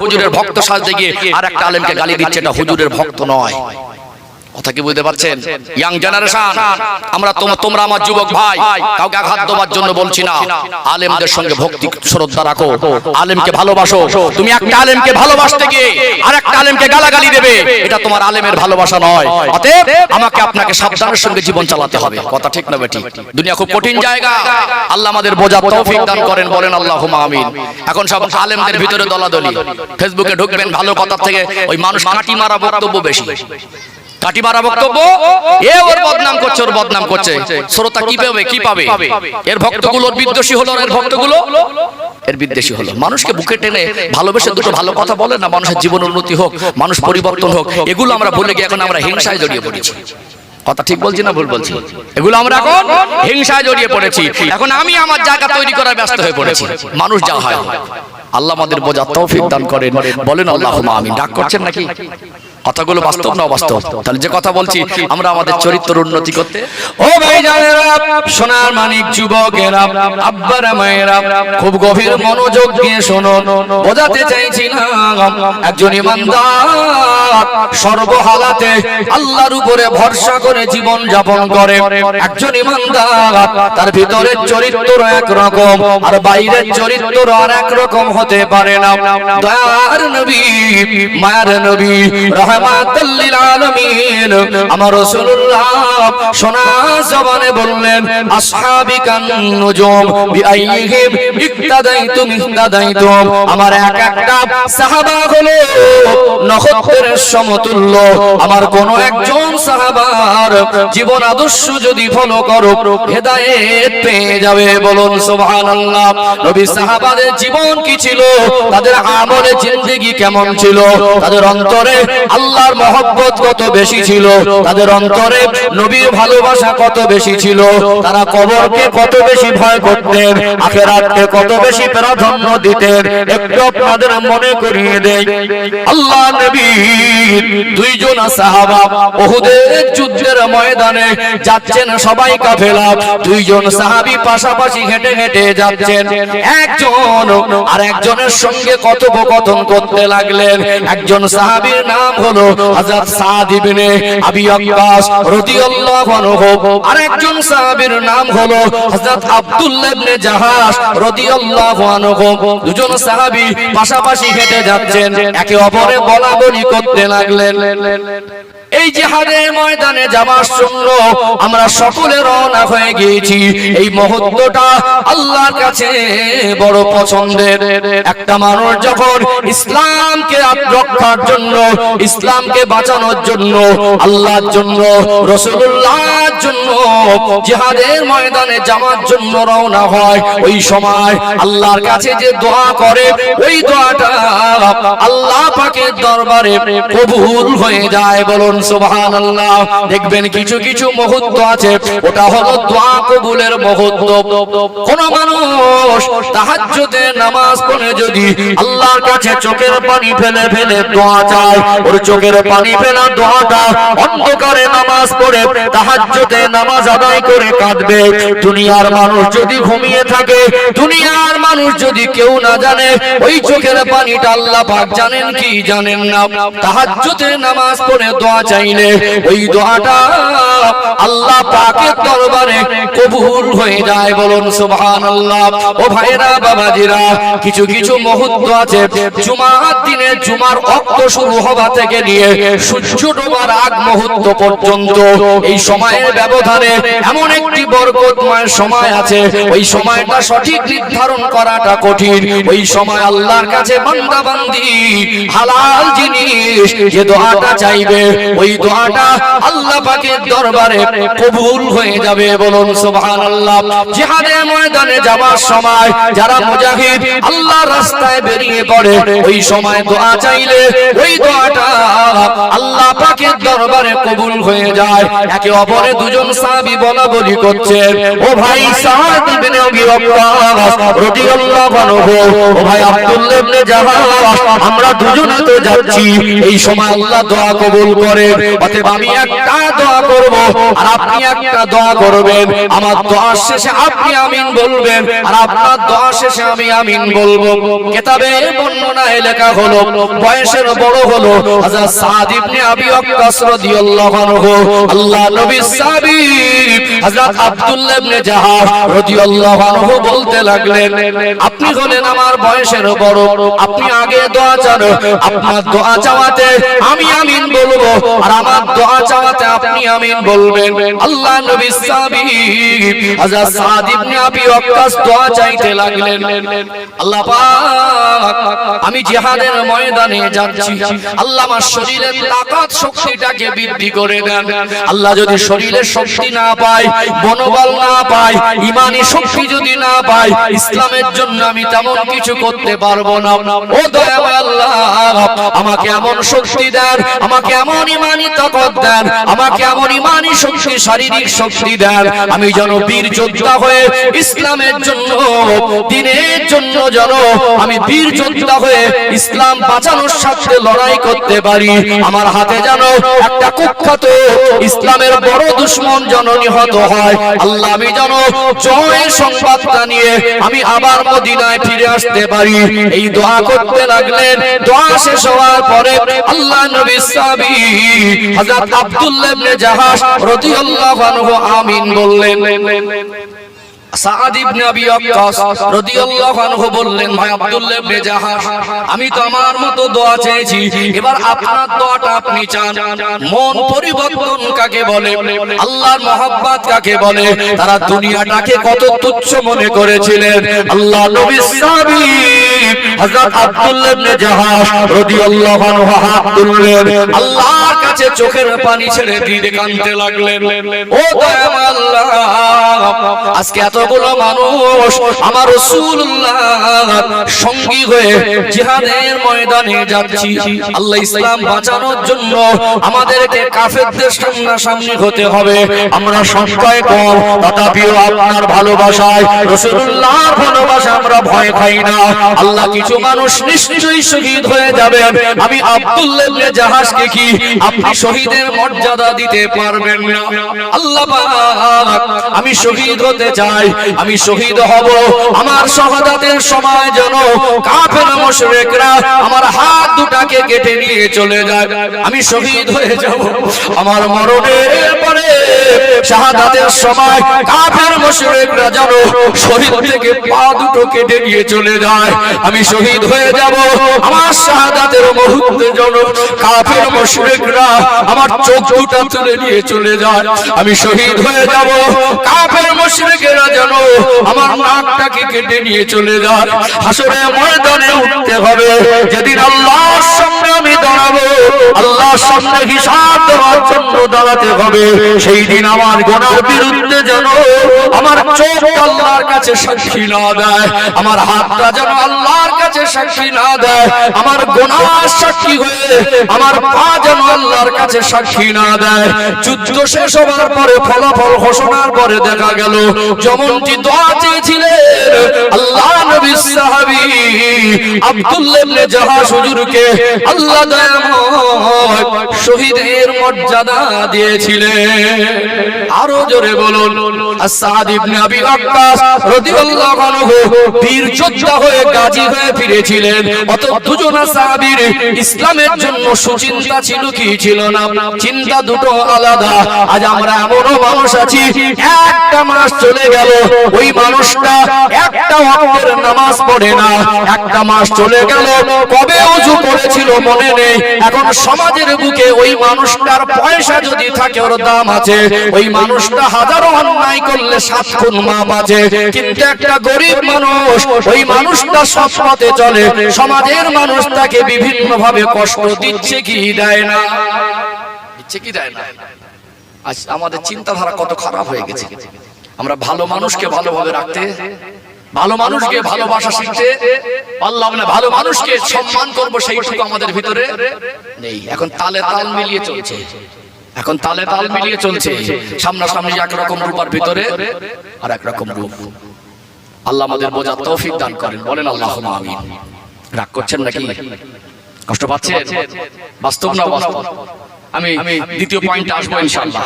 হুজুরের ভক্ত সাজতে গিয়ে আর একটা আলেমকে গালি দিচ্ছে এটা হুজুরের ভক্ত নয়। কথা কি বুঝতে পারছেন? ইয়াং জেনারেশন আমরা তোম- তোমরা আমার যুবক ভাই কাউকে আঘাত দেওয়ার জন্য বলছি না। আলেমদের সঙ্গে ভক্তি শ্রদ্ধা রাখো। আলেমকে ভালোবাসো। তুমি একটা আলেমকে ভালোবাসতে গিয়ে আর একটা আলেমকে গালাগালি দেবে। এটা তোমার আলেমের ভালোবাসা নয়। অতএব আমাকে আপনাকে সাবধানের সঙ্গে জীবন চালাতে হবে। কথা ঠিক না বেটি? দুনিয়া খুব কঠিন জায়গা। আল্লাহ আমাদের বোঝা তৌফিক দান করেন বলেন আল্লাহ আমিন। এখন সব আলেমদের ভিতরে দলাদলি। ফেসবুকে ঢুকবেন ভালো কথার থেকে। ওই মানুষ কাটি মারা বক্তব্য বেশি। কাটি মারা বক্তব্য। এ ওর বদনাম করছে ওর বদনাম করছে। শ্রোতা কি পাবে কি পাবে? এর ভক্তগুলো বিদ্বেষী হলো এর ভক্তগুলো? এর বিদ্বেষী হলো। মানুষকে বুকে টেনে ভালোবেসে দুটো ভালো কথা বলে না মানুষের জীবন উন্নতি হোক মানুষ পরিবর্তন হোক। এগুলো আমরা ভুলে গিয়ে এখন আমরা হিংসায় জড়িয়ে পড়েছি। কথা ঠিক বলছি না ভুল বলছি? এগুলো আমরা এখন হিংসায় জড়িয়ে পড়েছি। এখন আমি আমার জায়গা তৈরি করার ব্যস্ত হয়ে পড়েছি। মানুষ যা হয়। আল্লাহ আমাদের বোঝার তৌফিক দান করেন। বলেন আল্লাহ আমি ডাক করছেন নাকি? কথাগুলো বাস্তব না অবাস্তব? তাহলে যে কথা বলছি আমরা আমাদের চরিত্র উন্নতি করতে ও ভাই জানেরা সোনার মানিক যুবকেরা আব্বারা মায়েরা খুব গভীর মনোযোগ দিয়ে শোনো। বোঝাতে চাইছি না একজন ইমানদার সর্বহালাতে আল্লাহর উপরে ভরসা করে জীবন যাপন করে। একজন ইমানদার তার ভিতরের চরিত্র এক রকম আর বাইরের চরিত্র আর এক রকম হতে পারে না। দয়ার নবী মায়ার নবী রহমাতুল লিল আলামিন। আমার রাসূলুল্লাহ সোনা জবানে বললেন আসহাবিকান নুজুম বিআইহিম ইক্তাদাইতুম ইক্তাদাইতুম আমার এক একটা সাহাবা হলো নক্ষত্রের সমতুল্য। আমার কোন একজন সাহাবার জীবন আদর্শ যদি ফলো করো, হেদায়েত পেয়ে যাবে। বলুন, সুবহানাল্লাহ। নবী সাহাবাদের জীবন কি ছিল? তাদের আমলে জিন্দেগি কেমন ছিল? তাদের অন্তরে আল্লাহর মহব্বত কত বেশি ছিল? তাদের অন্তরে নবীর ভালোবাসা কত বেশি ছিল? তারা কবরকে কত বেশি ভয় করতেন? আখেরাতকে কত বেশি প্রাধান্য দিতেন একটু আপনাদের মনে করিয়ে দেয় আল্লাহ দুইজন সাহাবা ওহুদের যুদ্ধের ময়দানে যাচ্ছেন সবাই কাফেলা। দুইজন সাহাবী পাশাপাশি হেঁটে হেঁটে যাচ্ছেন। একজন আর একজনের সঙ্গে কথোপকথন করতে লাগলেন। একজন সাহাবীর নাম হলো আবি আনহু। আর একজন সাহাবীর নাম হলো হযরত আব্দুল্লাহ ইবনে জাহাস দুজন পাশাপাশি হেঁটে যাচ্ছেন। একে অপরে বলা বলি করতে লাগলেন। এই ময়দানে আমরা সকলে রওনা হয়ে গিয়েছি। এই আল্লাহর কাছে বড় পছন্দের। একটা মানুষ যখন ইসলামকে রক্ষার জন্য, ইসলামকে বাঁচানোর জন্য, আল্লাহর জন্য রসুল্লাহর জন্য, জিহাদের ময়দানে যাওয়ার জন্য রওনা হয়। ওই সময় আল্লাহর কাছে যে দোয়া করে, ওই দোয়াটা আল্লাহ পাকের দরবারে কবুল হয়ে যায়। বলুন, সুবহানাল্লাহ। দেখবেন কিছু কিছু মুহূর্ত আছে, ওটা হলো দোয়া কবুলের মুহূর্ত। কোন মানুষ তাহাজ্জুদে নামাজ পড়ে যদি আল্লাহর কাছে চোখের পানি ফেলে ফেলে দোয়া চায়, ওর চোখের পানি ফেলা দোয়াটা অন্ধকারে নামাজ পড়ে তাহাজ্জুদে নামাজ আদায় করে কাঁদবে। দুনিয়ার মানুষ যদি ঘুমিয়ে থাকে, দুনিয়ার মানুষ যদি কেউ না জানে, ওই চোখের পানিটা আল্লাহ পাক জানেন কি জানেন না? তাহাজ্জুদে নামাজ পড়ে দোয়া চাইলে ওই দোয়াটা আল্লাহ পাকের দরবারে কবুল হয়ে যায় বলুন সুবহানাল্লাহ। ও ভাইরা বাবাজিরা, কিছু কিছু মুহূর্ত আছে। জুমার দিনে জুমার অক্ত শুরু হওয়া থেকে নিয়ে সূর্য ডোবার আগ মুহূর্ত পর্যন্ত এই সময়ের ব্যবধানে এমন একটি বরকতময় সময় আছে। ওই সময়টা সঠিক নির্ধারণ করাটা কঠিন। ওই সময় আল্লাহর কাছে বান্দা বান্দি হালাল জিনিস যে দোয়াটা চাইবে, ওই দোয়াটা আল্লাহ পাকের দরবারে কবুল হয়ে যাবে বলুন সুবহানাল্লাহ। জিহাদের ময়দানে যাওয়ার সময় যারা মুজাহিদ আল্লাহর রাস্তায় বেরিয়ে পড়ে, ওই সময় দোয়া চাইলে ওই দোয়াটা আল্লাহ পাকের দরবারে কবুল হয়ে যায়। একে অপরে দুজন সাহাবী বলা বলি করছেন। ও ভাই সাদ ইবনে আবি ওয়াক্কাস রাদিয়াল্লাহু আনহু। ও ভাই আব্দুল্লাহ ইবনে জাহাশ, আমরা দুজনে তো যাচ্ছি। এই সময় আল্লাহ দোয়া কবুল করে অতএব আমি একটা দোয়া করব, আর আপনি একটা দোয়া করবেন। আমার দোয়া শেষে আপনি আমিন বলবেন, আর আপনার দোয়া শেষে আমি আমিন বলব। কেতাবে বর্ণনায় লেখা হলো, বয়সের বড় হলো হযরত সাদ ইবনে আবি ওয়াক্কাস রাদিয়াল্লাহু আনহু। আল্লাহ নবী সাহাবী হযরত আব্দুল্লাহ ইবনে জাহাশ রাদিয়াল্লাহু আনহু বলতে লাগলেন আপনি হলেন আমার বয়সের বড়। আপনি আগে দোয়া চান। আপনার দোয়া চাওয়াতে আমি আমিন বলব। আর আমার দোয়া চাওয়াতে আপনি আমিন বলবেন। আল্লাহ নবী সাহাবী হযরত সাদ ইবনে আবি ওয়াক্কাস দোয়া চাইতে লাগলেন। আল্লাহ পাক আমি জিহাদের ময়দানে যাচ্ছি। আল্লাহ আমার শরীরের তাকাত শক্তিটাকে বৃদ্ধি করে দেন। আল্লাহ যদি শক্তি না পাই, মনোবল না পাই, ইমানি শক্তি যদি না পাই, ইসলামের জন্য আমি তেমন কিছু করতে পারব না। ও দয়াময় আল্লাহ, আমাকে এমন শক্তি দেন, আমাকে এমন ইমানি তাকত দেন, আমাকে এমন ইমানি শক্তি, শারীরিক শক্তি দেন। আমি যেন বীর যোদ্ধা হয়ে ইসলামের জন্য, দিনের জন্য যেন আমি বীর যোদ্ধা হয়ে ইসলাম বাঁচানোর সাথে লড়াই করতে পারি। আমার হাতে যেন একটা কুখ্যাত ইসলামের বড় দুশ্মন যেন নিহত হয়। আল্লাহ, আমি যেন জয়ের সংবাদটা নিয়ে আমি আবার মদিনায় ফিরে আসতে পারি। এই দোয়া করতে লাগলেন আব্দুল্লাহ ইবনে জাহাশ আমিন বললেন আমি তো আমার মতো দোয়া চেয়েছি। এবার আপনার দোয়াটা আপনি চান। মন পরিবর্তন কাকে বলে? আল্লাহর মহব্বত কাকে বলে? তারা দুনিয়াটাকে কত তুচ্ছ মনে করেছিলেন। আল্লাহ নবী আব্দুল্লাহ কাছে চোখের পানি ছেড়ে দিয়ে কাঁদতে লাগলেন। ও দয়াময় আল্লাহ আজকে এতগুলো মানুষ আমার রাসূলুল্লাহ সঙ্গী হয়ে জিহাদের ময়দানে যাচ্ছি। আল্লাহ ইসলাম বাঁচানোর জন্য আমাদেরকে কাফেরদের সামনাসামনি হতে হবে। আমরা সংখ্যায় কম তথাপিও আপনার ভালোবাসায় রাসূলুল্লাহর ভালোবাসা আমরা ভয় পাই না। আল্লাহ কিছু মানুষ নিশ্চয়ই শহীদ হয়ে যাবেন। আমি আব্দুল্লাহ জাহাজকে কি আপনি শহীদের মর্যাদা দিতে পারবেন না। আল্লাহ আমি শহীদ হতে চাই, আমি শহীদ হব। আমার সময় যেন কাফের আমার হাত দুটাকে কেটে নিয়ে চলে যায়। আমি শহীদ হয়ে যাব। আমার মরণের পরে শাহাদাতের সময় কাফের যেন থেকে পা দুটো কেটে নিয়ে চলে যায়। আমি শহীদ হয়ে যাব। আমার শাহাদাতের মুহূর্তে যেন কাফের মুশরিকরা আমার চোখ দুটো তুলে নিয়ে চলে যায়। আমি শহীদ হয়ে যাব। কাফের মুশরিকেরা যেন আমার নাকটাকে কেটে নিয়ে চলে যায়। হাসরে ময়দানে উঠতে হবে। যেদিন আল্লাহর সামনে আমি দাঁড়াবো, আল্লাহর সামনে হিসাব দেওয়ার জন্য দাঁড়াতে হবে। সেই দিন আমার গোনার বিরুদ্ধে যেন আমার চোখ আল্লাহর কাছে সাক্ষী না দেয়। আমার হাতটা যেন আল্লাহর কাছে সাক্ষী না দেয়। আমার গোনার সাক্ষী হয়ে আমার পা যেন আল্লাহর কাছে সাক্ষী না দেয়। যুদ্ধ শেষ হবার পরে ফলাফল ঘোষণার পরে দেখা গেল, যেমনটি দোয়া চেয়েছিলেন আল্লাহ নবী সাহাবী আব্দুল্লাহ ইবনে জাহাশ হুজুরকে, আল্লাহ দয়াময় শহীদের মর্যাদা দিয়েছিলেন। আরও জোরে বলুন, আসাদ ইবনে আবি ওয়াক্কাস রাদিয়াল্লাহু আনহু বীর যোদ্ধা হয়ে গাজী হয়ে ফিরেছিলেন। অত দুজন সাহাবীর ইসলামের জন্য সুচিন্তা ছিল কি ছিল? না। চিন্তা দুটো আলাদা। আজ আমরা এমনও মানুষ আছি, একটা মাস চলে গেল, ওই মানুষটা একটা ওয়াক্তের নামাজ পড়ে না। একটা মাস চলে গেল, কবে ওযু করেছিল মনে নেই। এখন সমাজের বুকে ওই মানুষটার পয়সা যদি থাকে, ওর দাম আছে। ওই মানুষটা হাজারো অন্যায় করলে সাত খুন মাপ আছে। কিন্তু একটা গরিব মানুষ, ওই মানুষটা সৎ চলে। সমাজের মানুষ তাকে বিভিন্ন ভাবে কষ্ট দিচ্ছে কি দেয় না। দিচ্ছে কি দেয় না। আজ আমাদের চিন্তাধারা কত খারাপ হয়ে গেছে। আমরা ভালো মানুষকে ভালোভাবে রাখতে ভালো মানুষকে ভালোবাসা শিখতে পারলাম না ভালো মানুষকে সম্মান করব সেইটুকু আমাদের ভিতরে নেই। এখন তালে তাল মিলিয়ে চলছে। এখন তালে তাল মিলিয়ে চলছে। সামনাসামনি একরকম রূপার ভিতরে আর একরকম রূপ। আল্লাহ আমাদের বোঝার তৌফিক দান করেন। বলেন আল্লাহ আমিন। রাগ করছেন নাকি? কষ্ট পাচ্ছেন? বাস্তব না বাস্তব। আমি দ্বিতীয় পয়েন্টে আসব ইনশাআল্লাহ।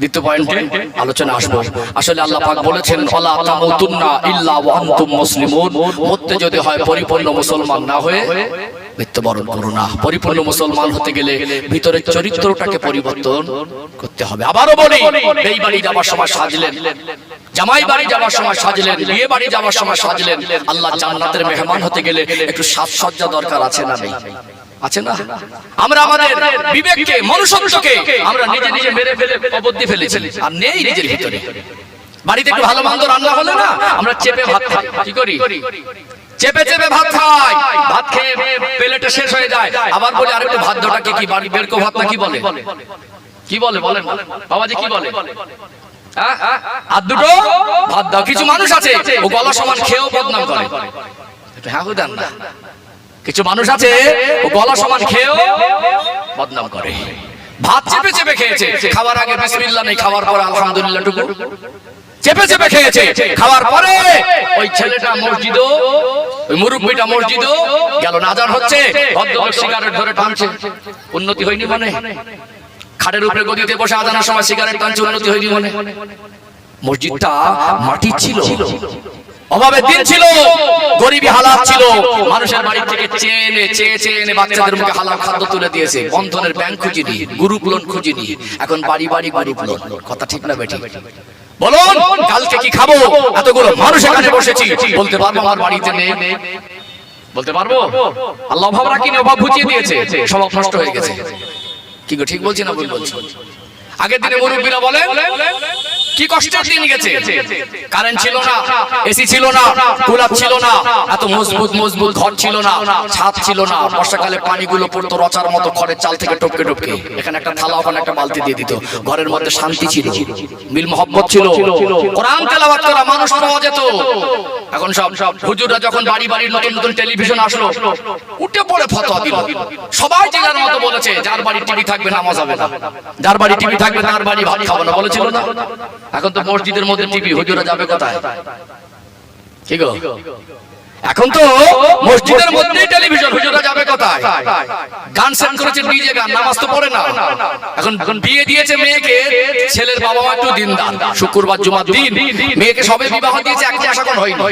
দ্বিতীয় পয়েন্টে আলোচনা আসব। আসলে আল্লাহ পাক বলেছেন ওয়ালা তামুতুন্না ইল্লা ওয়া আনতুম মুসলিমুন। মরতে যদি হয় পরিপূর্ণ মুসলমান না হয়ে মৃত্যুবরণ করো না। পরিপূর্ণ মুসলমান হতে গেলে ভিতরের চরিত্রটাকে পরিবর্তন করতে হবে। আবারও বলি এই বাড়ি যাওয়ার সময় সাজলেন। জামাই বাড়ি যাওয়ার সময় সাজলেন। বিয়ে বাড়ি যাওয়ার সময় সাজলেন। আল্লাহ জান্নাতের মেহমান হতে গেলে একটু সাজসজ্জা দরকার আছে না নেই? আছে না? আমরা আমাদের বিবেককে, মনুষ্যত্বকে আমরা নিজে নিজে মেরে ফেলে দিয়ে ফেলেছি। আর নেই নিজের ভিতরে। বাড়িতে একটু ভালো মন্দ রান্না হলে না, আমরা চেপে ভাত খাই। কি করি? চেপে চেপে ভাত খাই। ভাত খেয়ে প্লেটে শেষ হয়ে যায়। আবার বলে, আরেকটু ভাত দোটাকে কি বাড়ি বের কো ভাত না কি বলে? কি বলে, বলেন? বাবাজি কি বলে? হ্যাঁ? আর দুটো? ভাত দাও। কিছু মানুষ আছে, ও গলা সমান খেয়েও বদনাম করে। হ্যাঁ দেন না কিছু মানুষ আছে, ও গলা সমান খেয়েও বদনাম করে। ভাত চেপে চেপে খেয়েছে, খাওয়ার আগে বিসমিল্লাহ নেই, খাওয়ার পরে আলহামদুলিল্লাহ টুকু। চেপে চেপে খেয়েছে, খাওয়ার পরে ওই ছেলেটা মসজিদও, ওই মুরব্বীটা মসজিদও গেল। নাজার হচ্ছে, ভদ্রলোক সিগারেট ধরে টানছে। উন্নতি হয়নি মানে? খাটের উপরে গদিতে বসে আজানোর সময় সিগারেট টানছে, উন্নতি হয়নি মানে? মসজিদটা মাটি ছিল। অভাবের দিন ছিল গরিবী হালাত ছিল। মানুষের বাড়ি থেকে চেনে চেয়ে চেয়ে বাচ্চাদের মুখে হালাল খাদ্য তুলে দিয়েছে। বন্ধনের ব্যাংক খুঁজিনি গ্রুপ লোন খুঁজিনি এখন বাড়ি বাড়ি গ্রুপ লোন কথা ঠিক না বেটি বলুন কালকে কি খাব? এতগুলো মানুষ এখানে বসেছি। বলতে পারব আমার বাড়িতে নেই। বলতে পারব? আল্লাহ অভাব রাখিনি অভাব বুঝিয়ে দিয়েছে। সব নষ্ট হয়ে গেছে। কি গো ঠিক বলছি না ভুল বলছি? আগের দিনে মুরব্বীরা বলে কি কষ্টের দিন গেছে? কারেন্ট ছিল না এসি ছিল না কুলার ছিল না এত মজবুত মজবুত ঘর ছিল না ছাদ ছিল না বর্ষাকালে পানিগুলো পড়তো রচার মতো খড়ের চাল থেকে টপকে টপকে। এখানে একটা থালা ওখানে একটা বালতি দিয়ে দিত। ঘরের মধ্যে শান্তি ছিল মিল মোহব্বত ছিল। কোরআন তেলাওয়াত করা মানুষ পাওয়া যেত। এখন সব সব হুজুররা যখন বাড়ি বাড়ি নতুন নতুন টেলিভিশন আসলো উঠে পড়ে ফতোয়া দিল। সবাই জেলার মতো বলেছে যার বাড়ি টিভি থাকবে নামাজ হবে না। যার বাড়ি টিভি থাকবে তার বাড়ি ভাত খাব না বলেছিল না? এখন তো মসজিদের মধ্যে টিভি, হুজুরা যাবে কোথায়? কি গো? এখন তো মসজিদের মধ্যে টেলিভিশন, হুজুরা যাবে কোথায়? গান সেট করেছে ডিজে গান, নামাজ তো পড়ে না। এখন এখন বিয়ে দিয়েছে মেয়েকে, ছেলের বাবা মা একটু দিনদার। শুক্রবার, জুমার দিন, মেয়েকে সবে বিবাহ দিয়েছে এক মাস এখন হয়নি।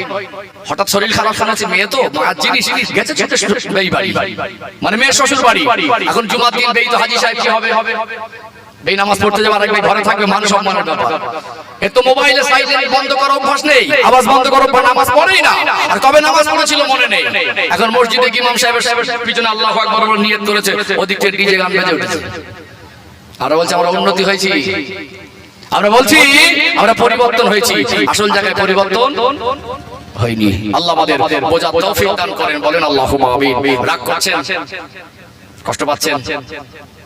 হঠাৎ শরীর খারাপ শোনাচ্ছে মেয়ে তো মার জিনিস গেছে ছুটে বাড়ি। মানে মেয়ের শ্বশুর বাড়ি এখন জুমার দিন, বেই তো হাজি সাহেব কি হবে? বেই নামাজ পড়তে যাবার আগে ঘরে থাকবে মান সম্মানের ব্যাপার। এ তো মোবাইলে সাইলেন্ট বন্ধ করার অভ্যাস নেই। আওয়াজ বন্ধ করার পর নামাজ পড়েই না। আর কবে নামাজ পড়েছিল মনে নেই। এখন মসজিদে ইমাম সাহেবের সাহেবের পিছনে আল্লাহু আকবার বলে নিয়ত করেছে, ওদিক ডিজে গান বেজে উঠেছে। আর বলছে, আমরা উন্নতি হয়েছি। আমরা বলছি, আমরা পরিবর্তন হয়েছি। আসল জায়গায় পরিবর্তন হয়নি। আল্লাহ আমাদের বোঝার তৌফিক দান করেন, বলেন আল্লাহুম্মা আমিন। রাগ করছেন? কষ্ট পাচ্ছেন?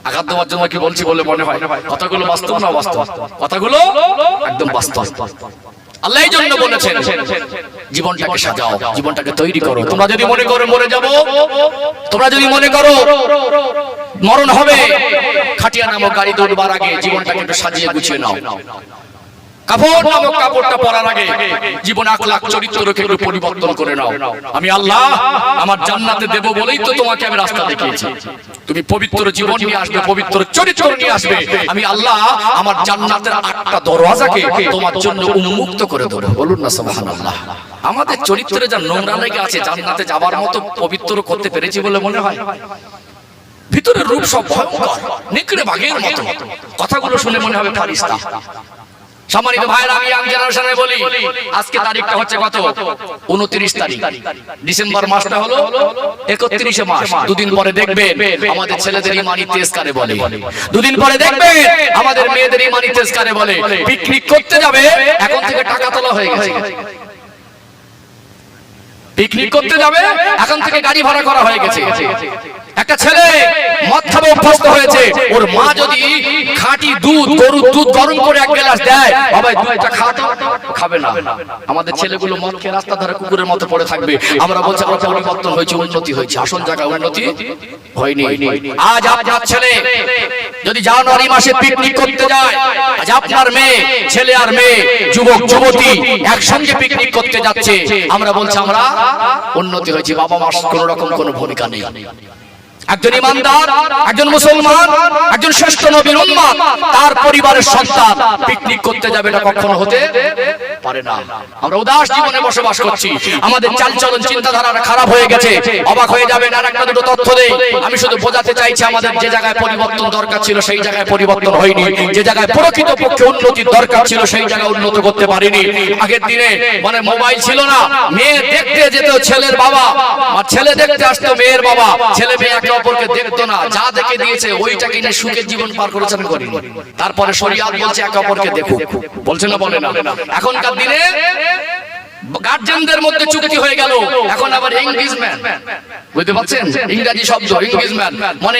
আঘাত দেওয়ার জন্য কি বলছি বলে মনে হয়? কথাগুলো বাস্তব না বাস্তব? কথাগুলো একদম বাস্তব। আল্লাহ জন্য বলেছেন, জীবনটাকে সাজাও, জীবনটাকে তৈরি করো। তোমরা যদি মনে করো মরে যাব, তোমরা যদি মনে করো মরণ হবে, খাটিয়া নামক গাড়ি দৌড়বার আগে জীবনটাকে একটু সাজিয়ে গুছিয়ে নাও। কাপড় নামক কাপড়টা পরার আগে জীবন আখলাখ চরিত্রকে একটু পরিবর্তন করে নাও। আমি আল্লাহ আমার জান্নাতে দেব বলেই তো তোমাকে আমি রাস্তা দেখিয়েছি। তুমি পবিত্র জীবন নিয়ে আসবে পবিত্র চরিত্র নিয়ে আসবে। আমি আল্লাহ আমার জান্নাতের আটটা দরওয়াজাকে তোমার জন্য উন্মুক্ত করে দেবো। বলুন না সুবহানাল্লাহ। আমাদের চরিত্রে যা নোংরা লেগে আছে জান্নাতে যাবার মতো পবিত্র করতে পেরেছি বলে মনে হয়। ভিতরের রূপ সব ভয়ঙ্কর নেকড়ে বাঘের মতো। কথাগুলো শুনে মনে হবে ফারিস্তা। সম্মানিত ভাইরা আমি ইয়াং জেনারেশনে বলি, আজকে তারিখটা হচ্ছে কত? উনত্রিশ তারিখ। ডিসেম্বর মাসটা হলো একত্রিশে মাস দুদিন পরে দেখবেন আমাদের ছেলেদের ইমানি তেজ কারে বলে। দুদিন পরে দেখবেন আমাদের মেয়েদের ইমানি তেজ কারে বলে। পিকনিক করতে যাবে, এখন থেকে টাকা তোলা হয়ে গেছে। পিকনিক করতে যাবে, এখন থেকে গাড়ি ভাড়া করা হয়ে গেছে। একটা ছেলে মদ খাবে অভ্যস্ত হয়েছে। ওর মা যদি খাঁটি দুধ, গরুর দুধ গরম করে এক গ্লাস দেয় বাবা দুধটা খাতো খাবে না। আমাদের ছেলেগুলো মদ খেয়ে রাস্তা ধারে কুকুরের মতো পড়ে থাকবে। আমরা বলছি, আমরা পরিবর্তন হয়েছে, উন্নতি হয়েছে। আসল জায়গায় উন্নতি হয়নি। আজ আপনার ছেলে যদি জানুয়ারি মাসে পিকনিক করতে যায়, আজ আপনার মেয়ে, ছেলে আর মেয়ে, যুবক, যুবতী একসঙ্গে পিকনিক করতে যাচ্ছে। আমরা বলছি, আমরা উন্নতি হয়েছে। বাবা মার কোন রকম কোনো ভূমিকা নেই। একজন ইমানদার, একজন মুসলমান, একজন শ্রেষ্ঠ নবীর উম্মত তার পরিবারের সন্তান পিকনিক করতে যাবে না কখনো হতে পারে না। আমরা উদাস জীবনে বসবাস করছি। আমাদের চালচলন চিন্তাধারা খারাপ হয়ে গেছে। অবাক হয়ে যাবেন, আর একটা দুটো তথ্য দেই। আমি শুধু বোঝাতে চাইছি আমাদের যে জায়গায় পরিবর্তন দরকার ছিল, সেই জায়গায় পরিবর্তন হয়নি। যে জায়গায় প্রকৃত পক্ষে উন্নতির দরকার ছিল, সেই জায়গায় উন্নত করতে পারিনি। আগের দিনে মানে মোবাইল ছিল না, মেয়ে দেখতে যেত ছেলের বাবা, আর ছেলে দেখতে আসতো মেয়ের বাবা। ছেলে মেয়ে অপরকে দেখতো না, যা দেখে দিয়েছে ওইটা কিনে সুখের জীবন পার করেছেন করিনি তারপরে শরিয়াত বলছে, একে অপরকে দেখো। বলছে না, বলে না। এখনকার দিনে মানে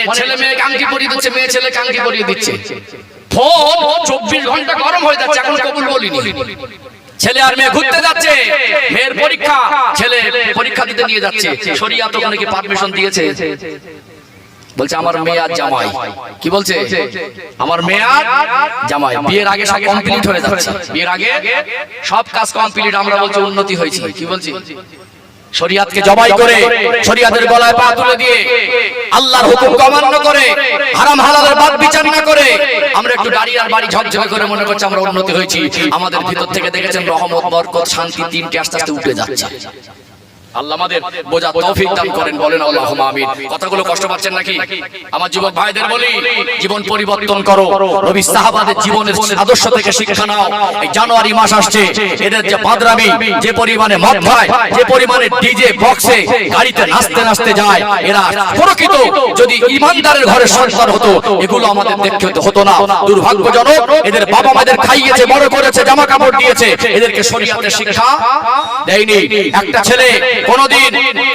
ছেলে আর মেয়ে ঘুরতে যাচ্ছে, মেয়ের পরীক্ষা, ছেলে পরীক্ষা দিতে নিয়ে যাচ্ছে। শরিয়াত ওখানে পারমিশন দিয়েছে? বলছে আমার মেয়ে আর জামাই। কি বলছে? আমার মেয়ে আর জামাই। বিয়ের আগে সব কমপ্লিট হয়ে যাচ্ছে। বিয়ের আগে সব কাজ কমপ্লিট আমরা বলছি উন্নতি হয়েছে। কি বলছি? শরিয়াতকে জবাই করে শরিয়াতের গলায় পা তুলে দিয়ে আল্লাহর হুকুম অমান্য করে হারাম হালালের বাদ বিচার না করে আমরা একটু দাড়ি আর বাড়ি ঝকঝকে করে মনে করছি আমরা উন্নতি হয়েছি। আমাদের ভিতর থেকে দেখেছেন রহমত বরকত শান্তি তিনটে আস্তে আস্তে উঠে যাচ্ছে। আল্লাহ বোঝা তৌফিক দান করেন, বলেন আল্লাহুম্মা আমিন। কথাগুলো কষ্ট পাচ্ছেন নাকি? আমার যুবক ভাইদের বলি, জীবন পরিবর্তন করো। সাহাবাদের জীবনের আদর্শ থেকে শিক্ষা নাও। এই জানুয়ারি মাস আসছে, এদের যে যে মদ খায়, যে ডিজে, বক্সে, গাড়িতে নাচতে নাচতে যায়, এরা প্রকৃত যদি ইমানদারের ঘরে সন্তান হতো, এগুলো আমাদের হতো- না। দুর্ভাগ্যজনক, এদের বাবা মাদের খাইয়েছে, বড় করেছে জামা কাপড় দিয়েছে, এদেরকে শিক্ষা দেয়নি। একটা ছেলে কোনোদিন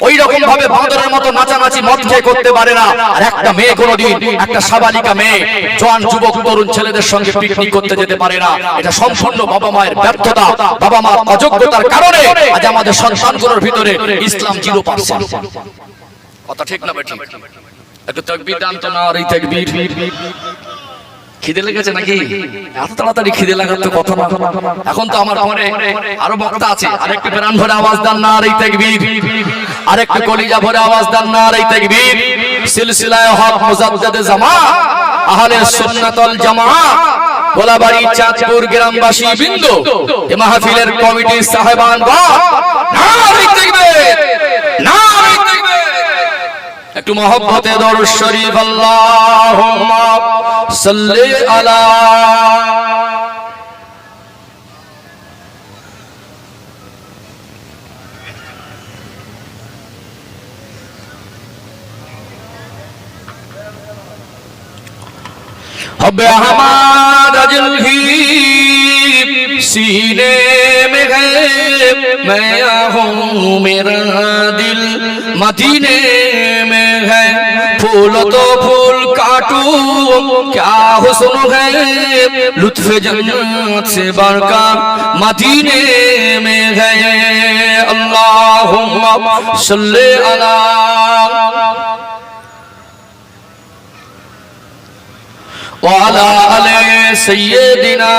ওই রকম ভাবে বাঁদরের মতো নাচানাচি মদ খেয়ে করতে পারে না। আর একটা মেয়ে কোনোদিন, একটা সাবালিকা মেয়ে, জোয়ান যুবক, তরুণ ছেলেদের সঙ্গে পিকনিক করতে যেতে পারে না। এটা সম্পূর্ণ বাবা মায়ের ব্যর্থতা। বাবা মার অযোগ্যতার কারণে আজ আমাদের সন্তানগুলোর ভিতরে ইসলাম জিরো পার্সেন্ট। কথা ঠিক না ঠিক একটু তাকবীর দান তো না আর এই তাকবীর। খিদে লেগেছে নাকি? এত তাড়াতাড়ি খিদে লাগার তো কথা না। এখন তো আমার পরে আরও বক্তা আছে। আরেকটু প্রাণ ভরে আওয়াজ দেন না আর এই তাকবীর। আরেকটু কলিজা ভরে আওয়াজ দেন না আর এই তাকবীর। সিলসিলায়ে হক মুজাদ্দিদ জামা, আহলে সুন্নাত ওয়াল জামা। গোলাবাড়ি, চাঁদপুর গ্রামবাসী বিন্দু, এ মাহফিলের কমিটি সাহেবান বা একটু মহব্বতে দরুদ শরীফ, আল্লাহুম্মা। सल्ले अला। अब हमारा जल ही सीने में है। मैं हूँ मेरा दिल मदीने में है। फूल तो फूल काटू क्या हुस्न है लुत्फ जन्नत से बरका मदीने में गए अल्लाहुम्मा सल्ले अला वाला अले सैयदिना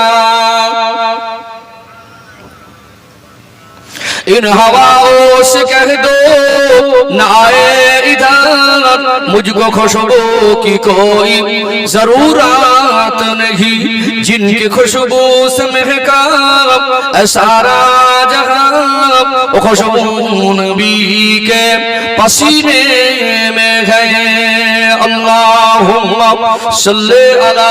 इन हवाओं से कह दो ना आए इधर मुझको खुशबू की कोई जरूरत नहीं जिनकी खुशबू से महका है सारा जहां वो खुशबू नबी के पसीने में है अल्लाहुम्मा सल्ले अला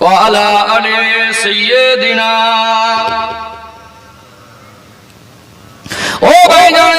وعلى آل سيدنا ও ভাইরা